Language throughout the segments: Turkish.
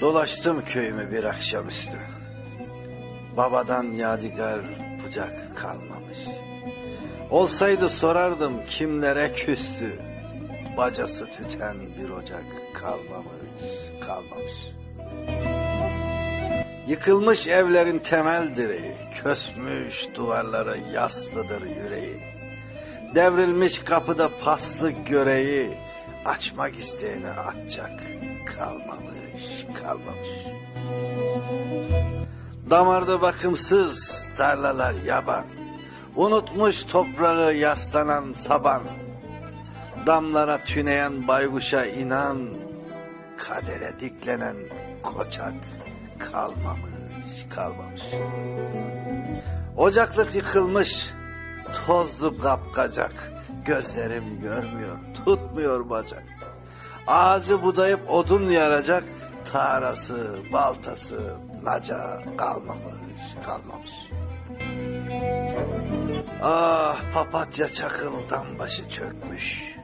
Dolaştım köyümü bir akşamüstü. Babadan yadigar bucak kalmamış. Olsaydı sorardım kimlere küstü. Bacası tüten bir ocak kalmamış, kalmamış. Yıkılmış evlerin temel direği, kösmüş duvarlara yaslıdır yüreği. Devrilmiş kapıda paslık göreği, açmak isteyene açacak kalmamış, kalmamış. Damarda bakımsız tarlalar yaban, unutmuş toprağı yaslanan saban. Damlara tüneyen bayguşa inan, kadere diklenen koçak kalmamış, kalmamış. Ocaklık yıkılmış, tozlu kapkacak. Gözlerim görmüyor, tutmuyor bacak. Ağacı budayıp odun yaracak, tarası, baltası, naca kalmamış, kalmamış. Ah papatya çakıldan başı çökmüş.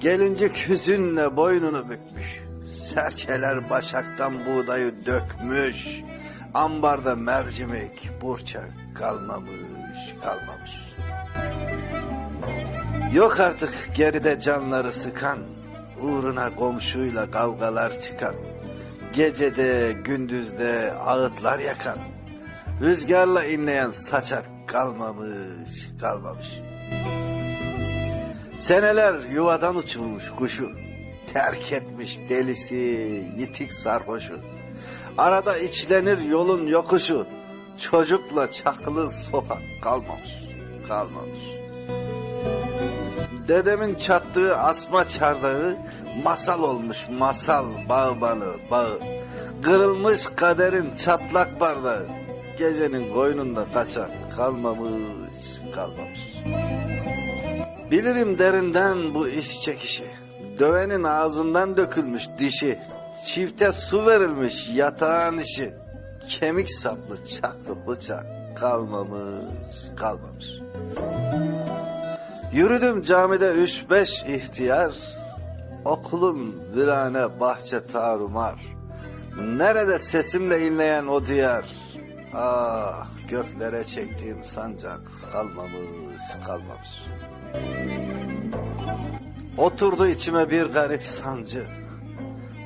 Gelincik hüzünle boynunu bükmüş. Serçeler başaktan buğdayı dökmüş. Ambarda mercimek, burçak kalmamış, kalmamış. Yok artık geride canları sıkan, uğruna komşuyla kavgalar çıkan, gecede gündüzde ağıtlar yakan, rüzgarla inleyen saçak kalmamış, kalmamış. Seneler yuvadan uçurmuş kuşu, terk etmiş delisi, yitik sarhoşu. Arada içlenir yolun yokuşu, çocukla çakılı sokak kalmamış, kalmamış. Dedemin çattığı asma çardağı masal olmuş masal bağbanı bağı. Kırılmış kaderin çatlak bardağı. Gecenin koynunda kaçak kalmamış kalmamış. Bilirim derinden bu iş çekişi. Dövenin ağzından dökülmüş dişi. Çifte su verilmiş yatağın işi. Kemik saplı çaklı bıçak kalmamış kalmamış. Yürüdüm camide üç beş ihtiyar, okulun virane bahçe tarumar. Nerede sesimle inleyen o diyar, ah göklere çektiğim sancak kalmamış kalmamış. Oturdu içime bir garip sancı,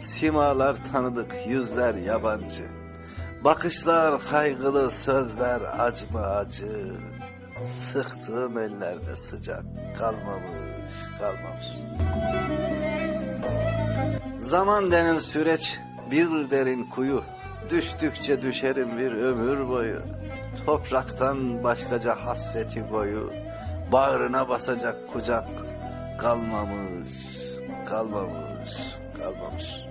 simalar tanıdık yüzler yabancı. Bakışlar kaygılı sözler acı mı acı Sıktığım ellerde sıcak kalmamış kalmamış. Zaman denen süreç bir derin kuyu Düştükçe düşerim bir ömür boyu. Topraktan başkaca hasreti koyu Bağrına basacak kucak kalmamış Kalmamış kalmamış